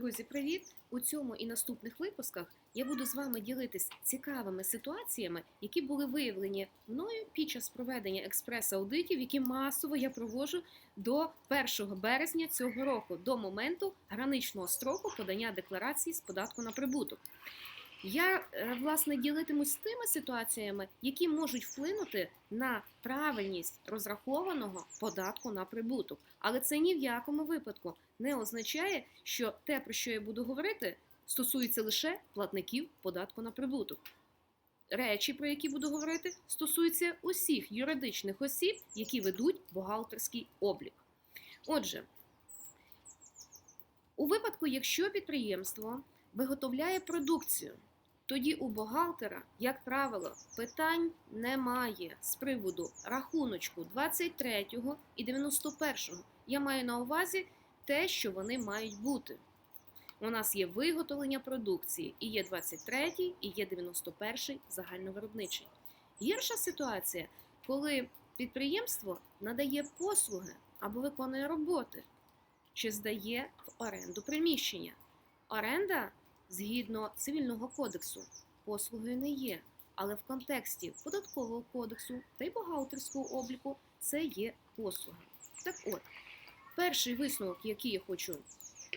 Друзі, привіт! У цьому і наступних випусках я буду з вами ділитись цікавими ситуаціями, які були виявлені мною під час проведення експрес-аудитів, які масово я проводжу до 1 березня цього року, до моменту граничного строку подання декларації з податку на прибуток. Я е, власне ділитимусь тими ситуаціями, які можуть вплинути на правильність розрахованого податку на прибуток. Але це ні в якому випадку не означає, що те, про що я буду говорити, стосується лише платників податку на прибуток. Речі, про які буду говорити, стосуються усіх юридичних осіб, які ведуть бухгалтерський облік. Отже, у випадку, якщо підприємство виготовляє продукцію, тоді у бухгалтера, як правило, питань немає з приводу рахуночку 23 і 91. Я маю на увазі те, що вони мають бути. У нас є виготовлення продукції, і є 23, і є 91 загальновиробничий. Гірша ситуація, коли підприємство надає послуги або виконує роботи, чи здає в оренду приміщення. Оренда згідно цивільного кодексу послугою не є, але в контексті податкового кодексу та й бухгалтерського обліку це є послуга. Так от, перший висновок, який я хочу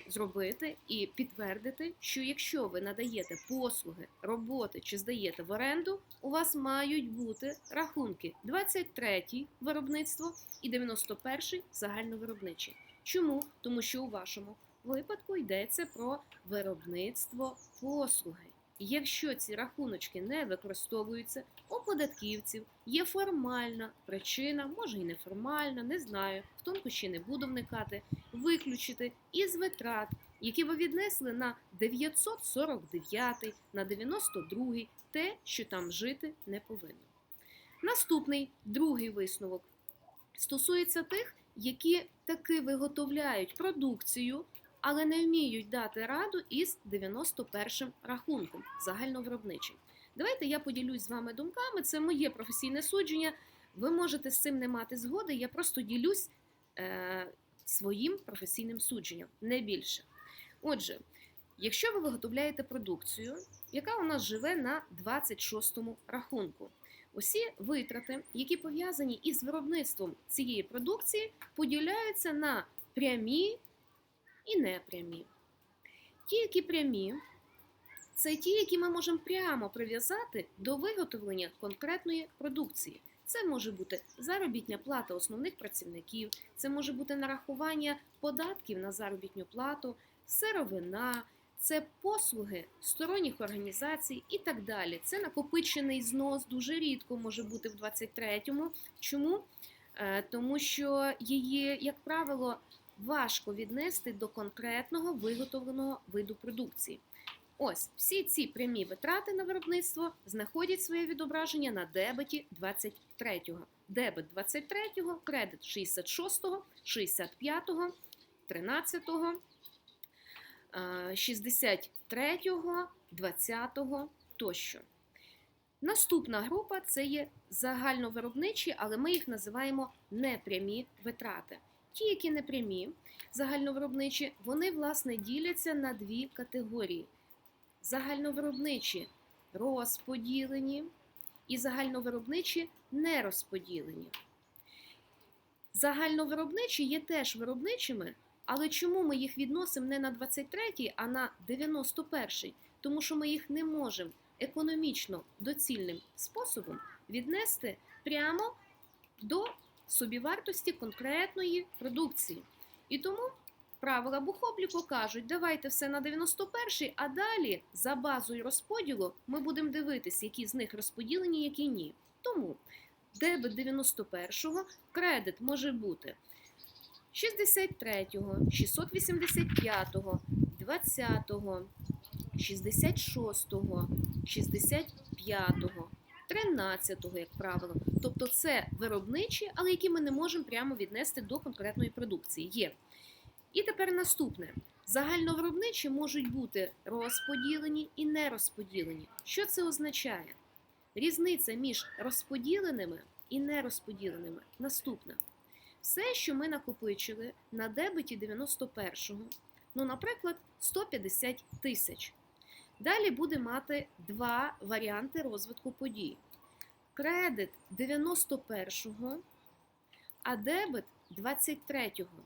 зробити і підтвердити, що якщо ви надаєте послуги, роботи чи здаєте в оренду, у вас мають бути рахунки 23 виробництво і 91 загальновиробничий. Чому? Тому що у вашому випадку йдеться про виробництво послуги. Якщо ці рахуночки не використовуються, у податківців є формальна причина, може і неформальна, не знаю, в тонкощі не буду вникати, виключити із витрат, які ви віднесли на 949, на 92, те, що там жити не повинно. Наступний другий висновок стосується тих, які таки виготовляють продукцію, але не вміють дати раду із 91 рахунком загальновиробничим. Давайте я поділюсь з вами думками. Це моє професійне судження. Ви можете з цим не мати згоди. Я просто ділюсь е, своїм професійним судженням, не більше. Отже, якщо ви виготовляєте продукцію, яка у нас живе на 26-му рахунку, усі витрати, які пов'язані із виробництвом цієї продукції, поділяються на прямі і непрямі. Ті, які прямі, це ті, які ми можемо прямо прив'язати до виготовлення конкретної продукції. Це може бути заробітня плата основних працівників, це може бути нарахування податків на заробітну плату, сировина, це послуги сторонніх організацій і так далі. Це накопичений знос дуже рідко може бути в 23-му. Чому? Е, Тому що її, як правило, важко віднести до конкретного виготовленого виду продукції. Ось всі ці прямі витрати на виробництво знаходять своє відображення на дебеті 23-го. Дебет 23-го, кредит 66-го, 65-го, 13-го, 63-го, 20-го тощо. Наступна група це є загальновиробничі, але ми їх називаємо непрямі витрати. Ті, які непрямі, загальновиробничі, вони власне діляться на дві категорії: загальновиробничі розподілені і загальновиробничі нерозподілені. Загальновиробничі є теж виробничими, але чому ми їх відносимо не на 23-й, а на 91-й? Тому що ми їх не можемо економічно доцільним способом віднести прямо до собівартості конкретної продукції. І тому правила бухобліку кажуть, давайте все на 91-й, а далі за базою розподілу ми будемо дивитися, які з них розподілені, які ні. Тому дебет 91-го кредит може бути 63-го, 685-го, 20-го, 66-го, 65-го. 13-го, як правило. Тобто це виробничі, але які ми не можемо прямо віднести до конкретної продукції. Є. І тепер наступне: загальновиробничі можуть бути розподілені і нерозподілені. Що це означає? Різниця між розподіленими і нерозподіленими наступна. Все, що ми накопичили на дебеті 91-го, Ну, наприклад, 150 тисяч. Далі буде мати два варіанти розвитку подій: кредит 91-го, а дебет 23-го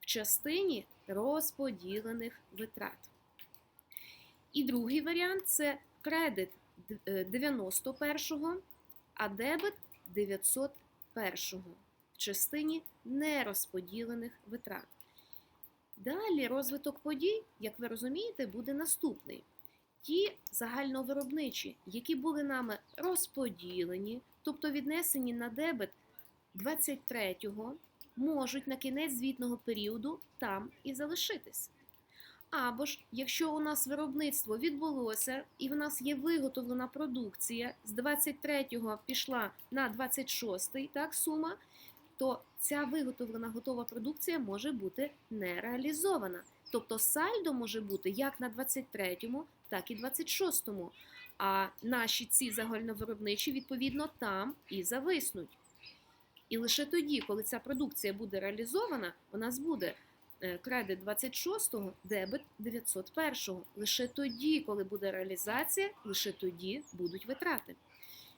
в частині розподілених витрат. І другий варіант це кредит е, 91-го, а дебет 901-го в частині нерозподілених витрат. Далі розвиток подій, як ви розумієте, буде наступний. Ті загальновиробничі, які були нами розподілені, тобто віднесені на дебет 23-го, можуть на кінець звітного періоду там і залишитись. Або ж, якщо у нас виробництво відбулося і в нас є виготовлена продукція, з 23-го пішла на 26-й так, сума, то ця виготовлена готова продукція може бути не реалізована. Тобто сальдо може бути як на 23-му, так і 26-му. А наші ці загальновиробничі, відповідно, там і зависнуть. І лише тоді, коли ця продукція буде реалізована, у нас буде е, кредит 26-го, дебет 901-го. Лише тоді, коли буде реалізація, лише тоді будуть витрати.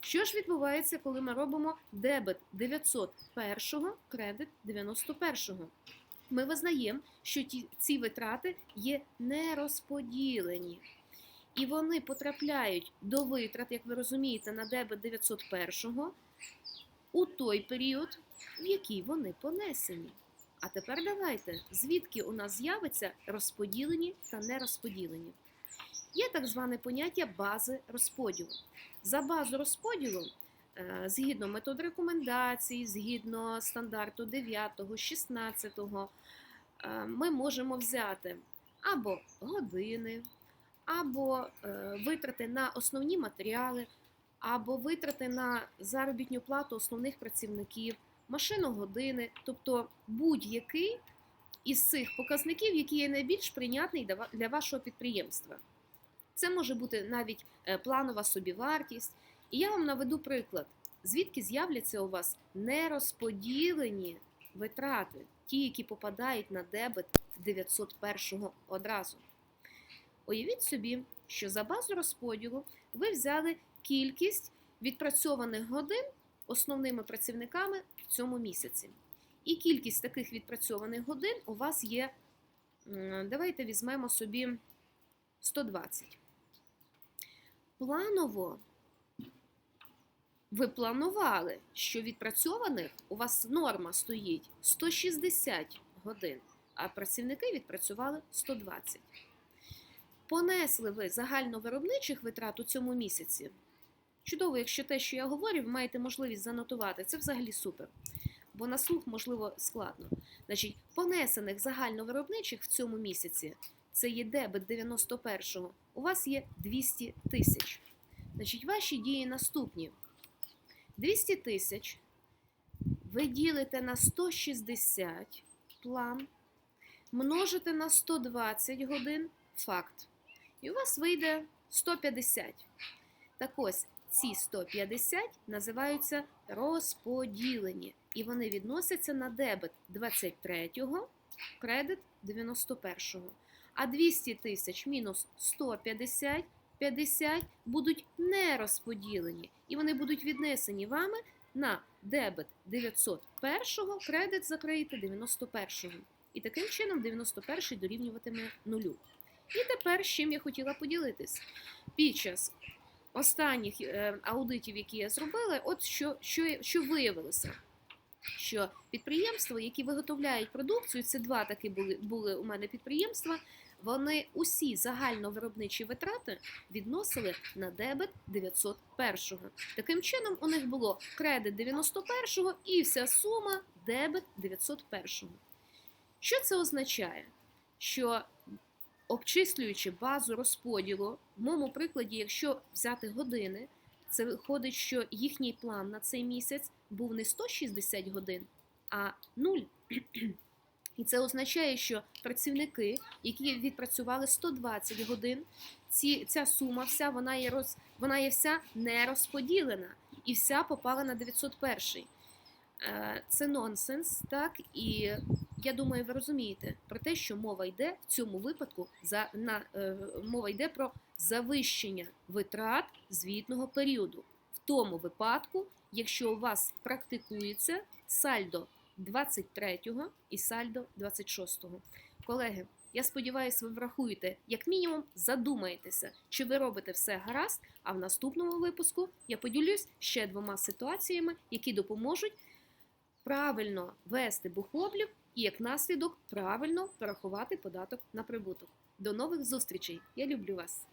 Що ж відбувається, коли ми робимо дебет 901-го, кредит 91-го? Ми визнаємо, що ці витрати є нерозподілені. І вони потрапляють до витрат, як ви розумієте, на дебет 901-го у той період, в який вони понесені. А тепер давайте, звідки у нас з'явиться розподілені та нерозподілені. Є так зване поняття бази розподілу. За базу розподілу, е, згідно метод рекомендацій, згідно стандарту 9, 16, е, ми можемо взяти або години, або е, витрати на основні матеріали, або витрати на заробітну плату основних працівників, машиногодини, тобто будь-який із цих показників, який є найбільш прийнятний для вашого підприємства. Це може бути навіть е, планова собівартість. І я вам наведу приклад, звідки з'являться у вас нерозподілені витрати, ті, які попадають на дебет 901-го одразу. Уявіть собі, що за базу розподілу ви взяли кількість відпрацьованих годин основними працівниками в цьому місяці. І кількість таких відпрацьованих годин у вас є, давайте візьмемо собі 120. Планово ви планували, що відпрацьованих у вас норма стоїть 160 годин, а працівники відпрацювали 120. Понесли ви загальновиробничих витрат у цьому місяці. Чудово, якщо те, що я говорю, ви маєте можливість занотувати, це взагалі супер. Бо на слух, можливо, складно. Значить, понесених загальновиробничих в цьому місяці це є дебет 91-го, у вас є 200 тисяч. Значить, ваші дії наступні. 200 тисяч ви ділите на 160 план, множите на 120 годин факт. І у вас вийде 150. Так ось, ці 150 називаються розподілені. І вони відносяться на дебет 23-го, кредит 91-го. А 200 тисяч мінус 150 50 будуть не розподілені. І вони будуть віднесені вами на дебет 901-го, кредит закриєте 91-го. І таким чином 91-й дорівнюватиме нулю. І тепер з чим я хотіла поділитись. Під час останніх е, аудитів, які я зробила, от що, що, що виявилося. Що підприємства, які виготовляють продукцію, це два такі були були у мене підприємства. Вони усі загальновиробничі витрати відносили на дебет 901-го. Таким чином, у них було кредит 91-го і вся сума дебет 901-го. Що це означає? Що обчислюючи базу розподілу, в моєму прикладі, якщо взяти години, це виходить, що їхній план на цей місяць був не 160 годин, а 0. І це означає, що працівники, які відпрацювали 120 годин, ці, ця сума вся вона є роз, вона є вся не розподілена і вся попала на 901. Е, це нонсенс, так і Я думаю, ви розумієте про те, що мова йде в цьому випадку за на е, мова йде про завищення витрат звітного періоду. В тому випадку, якщо у вас практикується сальдо 23-го і сальдо 26-го. Колеги, я сподіваюся, ви врахуєте, як мінімум, задумаєтеся, чи ви робите все гаразд. А в наступному випуску я поділюсь ще двома ситуаціями, які допоможуть правильно вести бухоблік і як наслідок правильно порахувати податок на прибуток. До нових зустрічей! Я люблю вас!